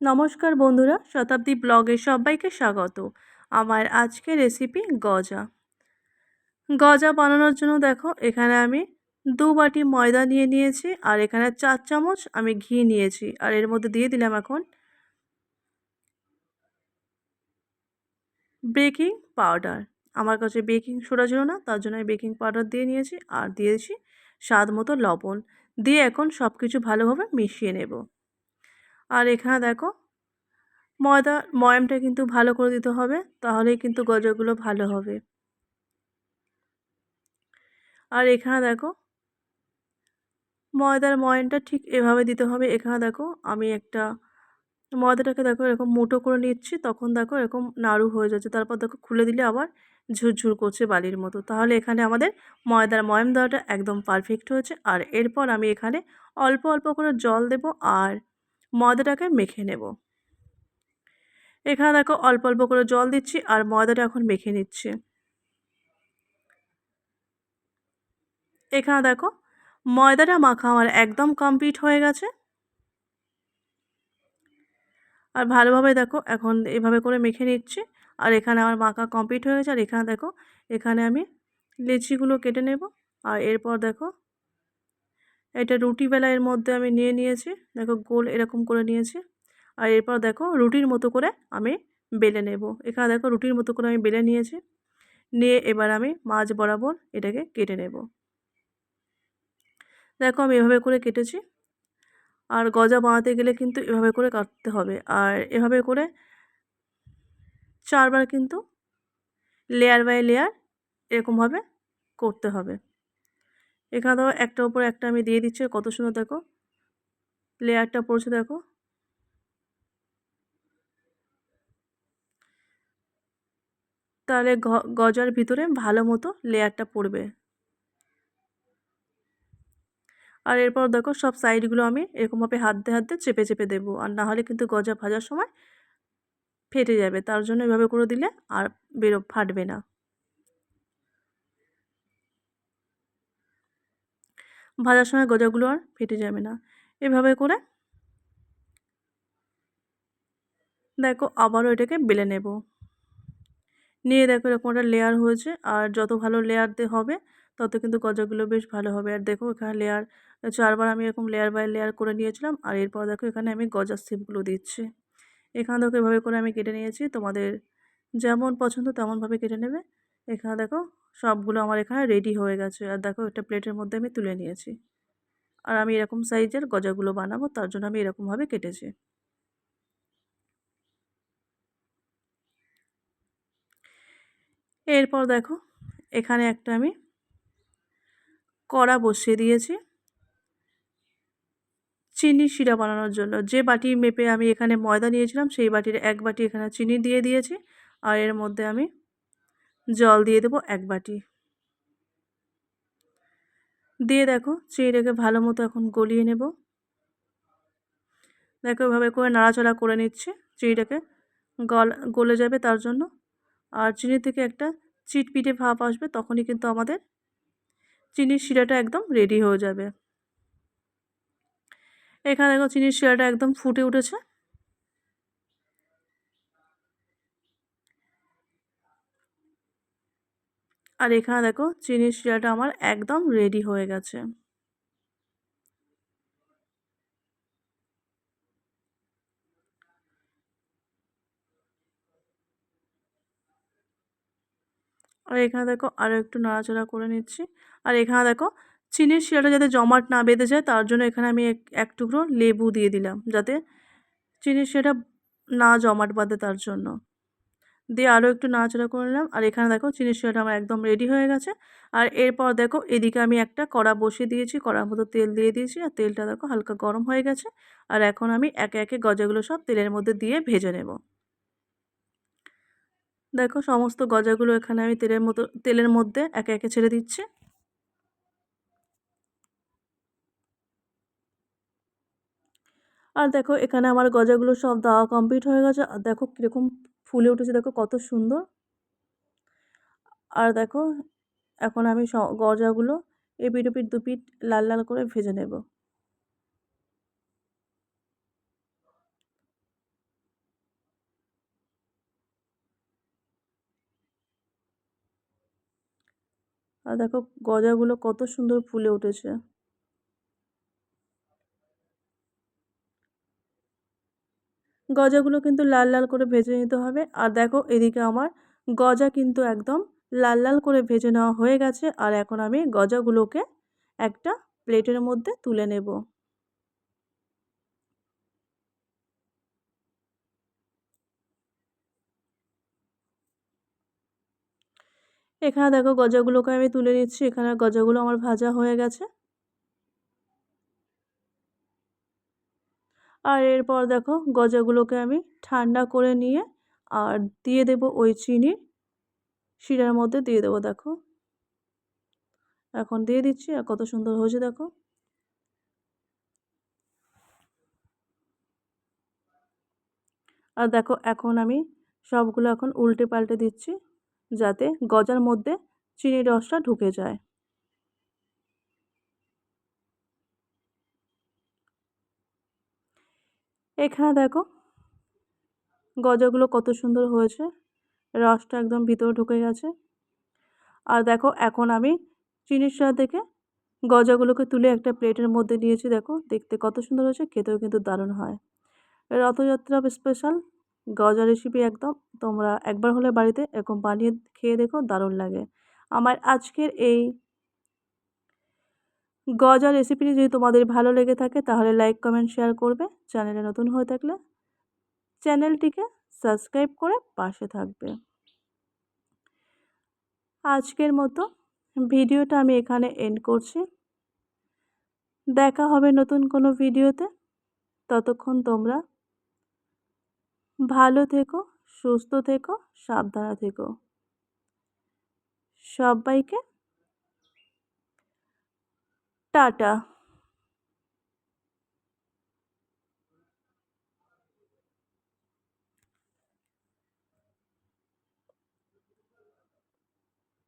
নমস্কার বন্ধুরা, শতাব্দী ব্লগে সবাইকে স্বাগত। আমার আজকে রেসিপি গজা। গজা বানানোর জন্য দেখো, এখানে আমি দু বাটি ময়দা নিয়ে নিয়েছি আর এখানে চার চামচ আমি ঘি নিয়েছি। আর এর মধ্যে দিয়ে দিলাম এখন বেকিং পাউডার আমার কাছে বেকিং সোডা ছিল না, তার জন্য আমি বেকিং পাউডার দিয়ে নিয়েছি আর দিয়েছি স্বাদ মতো লবণ। দিয়ে এখন সব কিছু ভালোভাবে মিশিয়ে নেব। আর এখানে দেখো, ময়দা, ময়ামটা কিন্তু ভালো করে দিতে হবে, তাহলেই কিন্তু গজাগুলো ভালো হবে। আর এখানে দেখো, ময়দার ময়নটা ঠিক এভাবে দিতে হবে। এখানে দেখো, আমি একটা, ময়দাটাকে দেখো এরকম মোটো করে নিচ্ছি, তখন দেখো এরকম নাড়ু হয়ে যাচ্ছে। তারপর দেখো খুলে দিলে আবার ঝুরঝুর করছে বালির মতো। তাহলে এখানে আমাদের ময়দার ময়ম দেওয়াটা একদম পারফেক্ট হয়েছে। আর এরপর আমি এখানে অল্প অল্প করে জল দেব আর ময়দাটাকে মেখে নেব। এখানে দেখো অল্প অল্প করে জল দিচ্ছি আর ময়দাটা এখন মেখে নিচ্ছি। এখানে দেখো ময়দাটা মাখা আমার একদম কমপ্লিট হয়ে গেছে। আর ভালোভাবে দেখো এখন এভাবে করে মেখে নিচ্ছি। আর এখানে আমার মাখা কমপ্লিট হয়ে গেছে। আর এখানে দেখো এখানে আমি লিচিগুলো কেটে নেব। আর এরপর দেখো এটা রুটি বেলা এর মধ্যে আমি নিয়ে নিয়েছি। দেখো গোল এরকম করে নিয়েছি। আর এরপর দেখো রুটির মতো করে আমি বেলে নেব। এখানে দেখো রুটির মতো করে আমি বেলে নিয়েছি। নিয়ে এবার আমি মাছ বরাবর এটাকে কেটে নেব। দেখো আমি এভাবে করে কেটেছি। আর গজা বানাতে গেলে কিন্তু এভাবে করে কাটতে হবে। আর এভাবে করে চারবার কিন্তু লেয়ার বাই লেয়ার এরকমভাবে করতে হবে। এখানেও একটার উপর একটা আমি দিয়ে দিচ্ছি, কত সুন্দর দেখো। লেয়ারটা পড়ছে দেখো। তাহলে গজার ভিতরে ভালো মতো লেয়ারটা পড়বে। আর এরপর দেখো সব সাইডগুলো আমি এরকমভাবে হাত দিয়ে হাত দিয়ে চেপে চেপে দেবো, আর না হলে কিন্তু গজা ভাজার সময় ফেটে যাবে, তার জন্য এভাবে করে দিলে আর বেরো, ফাটবে না। ভাজার সময় গজাগুলো আর ফেটে যাবে না। এভাবে করে দেখো আবারও এটাকে বেলে নেব। নিয়ে দেখো এরকম একটা লেয়ার হয়েছে আর যত ভালো লেয়ার দিয়ে হবে, তত কিন্তু গজাগুলো বেশ ভালো হবে। আর দেখো এখানে লেয়ার চারবার আমি এরকম লেয়ার বাই লেয়ার করে নিয়েছিলাম আর এরপর দেখো এখানে আমি গজার শেপগুলো দিচ্ছি। এখানে দেখো এভাবে করে আমি কেটে নিয়েছি। তোমাদের যেমন পছন্দ তেমনভাবে কেটে নেবে। এখানে দেখো সবগুলো আমার এখানে রেডি হয়ে গেছে। আর দেখো একটা প্লেটের মধ্যে আমি তুলে নিয়েছি। আর আমি এরকম সাইজের গজাগুলো বানাবো, তার জন্য আমি এরকমভাবে কেটেছি। এরপর দেখো এখানে একটা আমি কড়া বসিয়ে দিয়েছি। চিনি শিরা বানানোর জন্য। যে বাটি মেপে আমি এখানে ময়দা নিয়েছিলাম, সেই বাটির এক বাটি এখানে চিনি দিয়ে দিয়েছি। আর এর মধ্যে আমি জল দিয়ে দেবো এক বাটি। দিয়ে দেখো চিনিটাকে ভালো মতো এখন গলিয়ে নেব। দেখো এভাবে করে নাড়াচাড়া করে নিচ্ছে, চিনিটাকে গল, গলে যাবে তার জন্য। আর চিনি থেকে একটা চিটপিটে ভাপ আসবে তখনই কিন্তু আমাদের চিনির শিরাটা একদম রেডি হয়ে যাবে। এখানে দেখো চিনির শিরাটা একদম ফুটে উঠেছে। আর এখানে দেখো চিনির শিরাটা আমার একদম রেডি হয়ে গেছে। আর এখানে দেখো আরও একটু নাড়াচাড়া করে নিচ্ছি। আর এখানে দেখো চিনির শিরাটা যাতে জমাট না বেঁধে যায়, তার জন্য এখানে আমি এক টুকরো লেবু দিয়ে দিলাম, যাতে চিনির শিরাটা না জমাট বাঁধে তার জন্য। দিয়ে আরও একটু নাড়াচাড়া করে নিলাম। আর এখানে দেখো শিরাটা আমার একদম রেডি হয়ে গেছে। আর এরপর দেখো এদিকে আমি একটা কড়া বসিয়ে দিয়েছি, কড়ার মতো তেল দিয়ে দিয়েছি। আর তেলটা দেখো হালকা গরম হয়ে গেছে। আর এখন আমি একে একে গজাগুলো সব তেলের মধ্যে দিয়ে ভেজে নেব। দেখো সমস্ত গজাগুলো এখানে আমি তেলের মতো, তেলের মধ্যে একে একে ছেড়ে দিচ্ছি। আর দেখো এখানে আমার গজাগুলো সব দেওয়া কমপ্লিট হয়ে গেছে। আর দেখো কীরকম ফুলে উঠেছে, দেখো কত সুন্দর। আর দেখো, এখন আমি গজাগুলো এপিট ওপিট দুপিট লাল লাল করে ভেজে নেব। আর দেখো গজাগুলো কত সুন্দর ফুলে উঠেছে। গজাগুলো কিন্তু লাল লাল করে ভেজে নিতে হবে। আর দেখো, এদিকে আমার গজা কিন্তু একদম লাল লাল করে ভেজে নেওয়া হয়ে গেছে। আর এখন আমি গজাগুলোকে একটা প্লেটের মধ্যে তুলে নেব। এখানে দেখো গজাগুলোকে আমি তুলে নিচ্ছি। এখানে গজাগুলো আমার ভাজা হয়ে গেছে। আর এরপর দেখো গজাগুলোকে আমি ঠান্ডা করে নিয়ে আর দিয়ে দেব ওই চিনি। শিরার মধ্যে দিয়ে দেবো দেখো। এখন দিয়ে দিচ্ছি আর কত সুন্দর হয়েছে দেখো। আর দেখো এখন আমি সবগুলো এখন উল্টে পাল্টে দিচ্ছি যাতে গজার মধ্যে চিনির রসটা ঢুকে যায়। এখানে দেখো, গজাগুলো কত সুন্দর হয়েছে। রসটা একদম ভিতরে ঢুকে গেছে। আর দেখো, এখন আমি চিনির স্বাদ থেকে গজাগুলোকে তুলে একটা প্লেটের মধ্যে নিয়েছি। দেখো, দেখতে কত সুন্দর হয়েছে, খেতেও কিন্তু দারুণ হয়। রথযাত্রা স্পেশাল গজা রেসিপি একদম। তোমরা একবার হলে বাড়িতে এরকম বানিয়ে খেয়ে দেখো, দারুণ লাগে। আমার আজকের এই গজা রেসিপিটি যদি তোমাদের ভালো লেগে থাকে, তাহলে লাইক কমেন্ট শেয়ার করবে। চ্যানেলে নতুন হয়ে থাকলে চ্যানেলটিকে সাবস্ক্রাইব করে পাশে থাকবে। আজকের মতো ভিডিওটা আমি এখানে এন্ড করছি। দেখা হবে নতুন কোনো ভিডিওতে ততক্ষণ তোমরা ভালো থেকো, সুস্থ থেকো, সাবধানে থেকো। সবাইকে টাটা